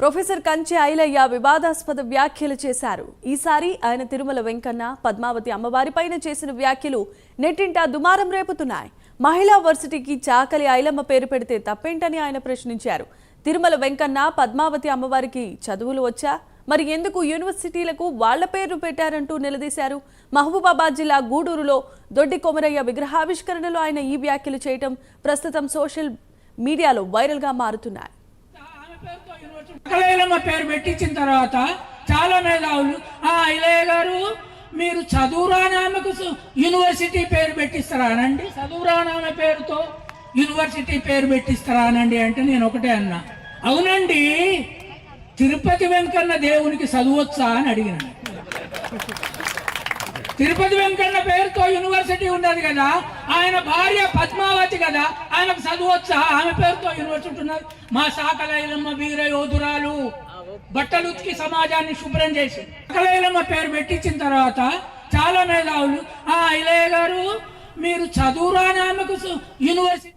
Professor కంచె ఐలయ్య వివాదాస్పద వ్యాఖ్యలు చేశారు. ఈసారి ఆయన తిరుమల వెంకన్న పద్మావతి అమ్మవారిపైన చేసిన వ్యాఖ్యలు నెట్టింట దుమారం రేపుతున్నాయి. మహిళా వర్సిటీకి చాకలి ఐలమ్మ పేరు పెడితే తప్పేంటని ఆయన ప్రశ్నించారు. తిరుమల వెంకన్న పద్మావతి అమ్మవారికి చదువులు వచ్చా? మరి ఎందుకు యూనివర్సిటీలకు వాళ్ళ పేరు పెట్టారంటూ నిలదీశారు? మహబూబాబాద్ జిల్లా గూడూరులో దొడ్డి కొమరయ్య విగ్రహావిష్కరణలో ఆయన ఈ వ్యాఖ్యలు చేయటం ప్రస్తుతం సోషల్ మీడియాలో వైరల్గా మారుతున్నాయి. అక్కలేలమ్మ పేరు పెట్టించిన తర్వాత చాలా మేధావులు ఆ ఇలయ్య గారు మీరు చదువురానామకు యూనివర్సిటీ పేరు పెట్టిస్తారా అనండి? చదువురానామ పేరుతో యూనివర్సిటీ పేరు పెట్టిస్తారా అనండి అంటే నేను ఒకటే అన్నా. అవునండి తిరుపతి వెంకన్న దేవునికి చదువచ్చా అని అడిగినాను తిరుపతి వెంకన్న పేరుతో యూనివర్సిటీ ఉన్నది కదా ఆయన భార్య పద్మావతి కదా? ఆయనకు చదువొచ్చా? ఆమె పేరుతో యూనివర్సిటీ ఉన్నది మా శాఖలైలమ్మ వీర యోధురాలు బట్టలు ఉతికి సమాజాన్ని శుభ్రం చేసి. శాఖలైలమ్మ పేరు పెట్టించిన తర్వాత చాలా మేధావులు ఆ ఇలయ్య గారు మీరు చదువురాని ఆమెకు యూనివర్సిటీ